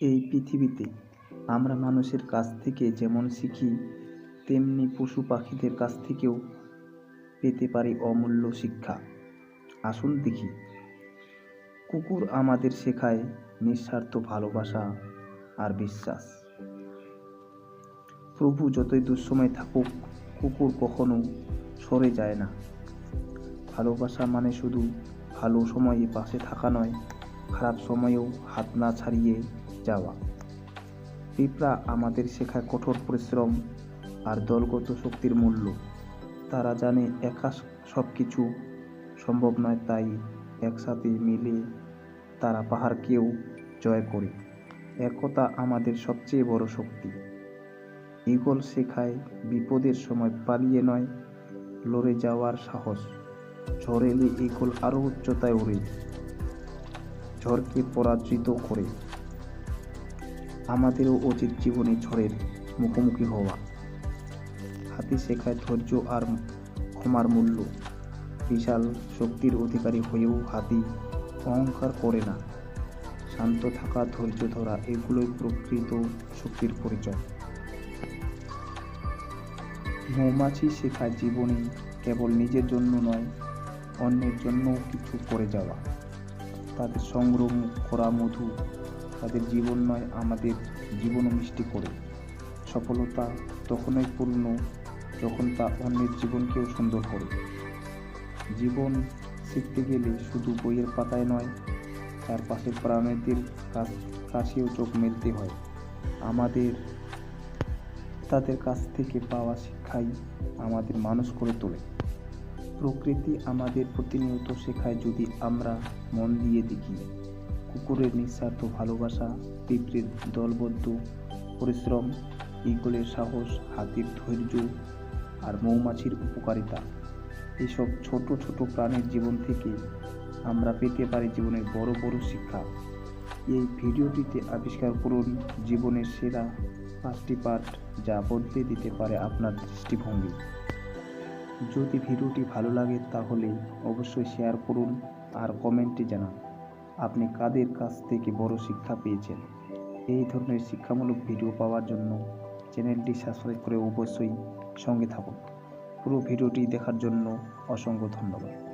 এই পৃথিবীতে। আমরা মানুষের কাছ থেকে যেমন শিখি, তেমনি পশু পাখিদের কাছ থেকেও পেতে পারি অমূল্য শিক্ষা। আসুন দেখি, কুকুর আমাদের শেখায় নিঃস্বার্থ ভালোবাসা আর বিশ্বাস। প্রভু যতই দুঃসময় থাকুক, কুকুর কখনো সরে যায় না। ভালোবাসা মানে শুধু ভালো সময়ে পাশে থাকা নয়, খারাপ সময়েও হাত না ছাড়িয়ে যাওয়া। পিঁপড়া আমাদের শেখায় কঠোর পরিশ্রম আর দলগত শক্তির মূল্য। তারা জানে একা সব কিছু সম্ভব নয়, তাই একসাথে মিলে তারা পাহাড়কেও জয় করে। একতা আমাদের সবচেয়ে বড় শক্তি। ঈগল শেখায় বিপদের সময় পালিয়ে নয়, লড়ে যাওয়ার সাহস। ঝড় এলে ঈগল আরও উচ্চতায় ওড়ে। ঝড়কে পরাজিত করে। আমাদেরও উচিত জীবনে ঝড়ের মুখোমুখি হওয়া। হাতি শেখায় ধৈর্য আর ক্ষমার মূল্য। বিশাল শক্তির অধিকারী হয়েও হাতি অহংকার করে না। শান্ত থাকা, ধৈর্য ধরা, এগুলোই প্রকৃত শক্তির পরিচয়। মৌমাছি শেখায় জীবনে কেবল নিজের জন্য নয়, অন্যের জন্যও কিছু করে যাওয়া। তাদের সংগ্রহ করা মধু তাদের জীবন নয়, আমাদের জীবনও মিষ্টি করে। সফলতা তখনই পূর্ণ যখন তা অন্যের জীবনকেও সুন্দর করে। জীবন শিখতে গেলে শুধু বইয়ের পাতায় নয়, তার পাশের প্রাণীদের কাছেও চোখ মেলতে হয়। আমাদের তাদের কাছ থেকে পাওয়া শিক্ষাই আমাদের মানুষ করে তোলে। প্রকৃতি আমাদের প্রতিনিয়ত শেখায় যদি আমরা মন দিয়ে দেখি। কুকুরের নিঃস্বার্থ ভালোবাসা, পিঁপড়ের দলবদ্ধ পরিশ্রম ইগলের সাহস, হাতির ধৈর্য আর মৌমাছির উপকারিতা। এসব ছোট ছোট প্রাণীর জীবন থেকে আমরা পেতে পারি জীবনের বড় বড় শিক্ষা। এই ভিডিওটিতে আবিষ্কার করুন জীবনের সেরা পাঁচটি পাঠ যা বদলে দিতে পারে আপনার দৃষ্টিভঙ্গি। যদি ভিডিওটি ভালো লাগে তাহলে অবশ্যই শেয়ার করুন আর কমেন্টে জানান। আপনি কাদের কাছ থেকে বড় শিক্ষা পেয়েছেন? এই ধরনের শিক্ষামূলক ভিডিও পাওয়ার জন্য চ্যানেলটি সাবস্ক্রাইব করে অবশ্যই সঙ্গে থাকুন। পুরো ভিডিওটি দেখার জন্য অসংখ্য ধন্যবাদ।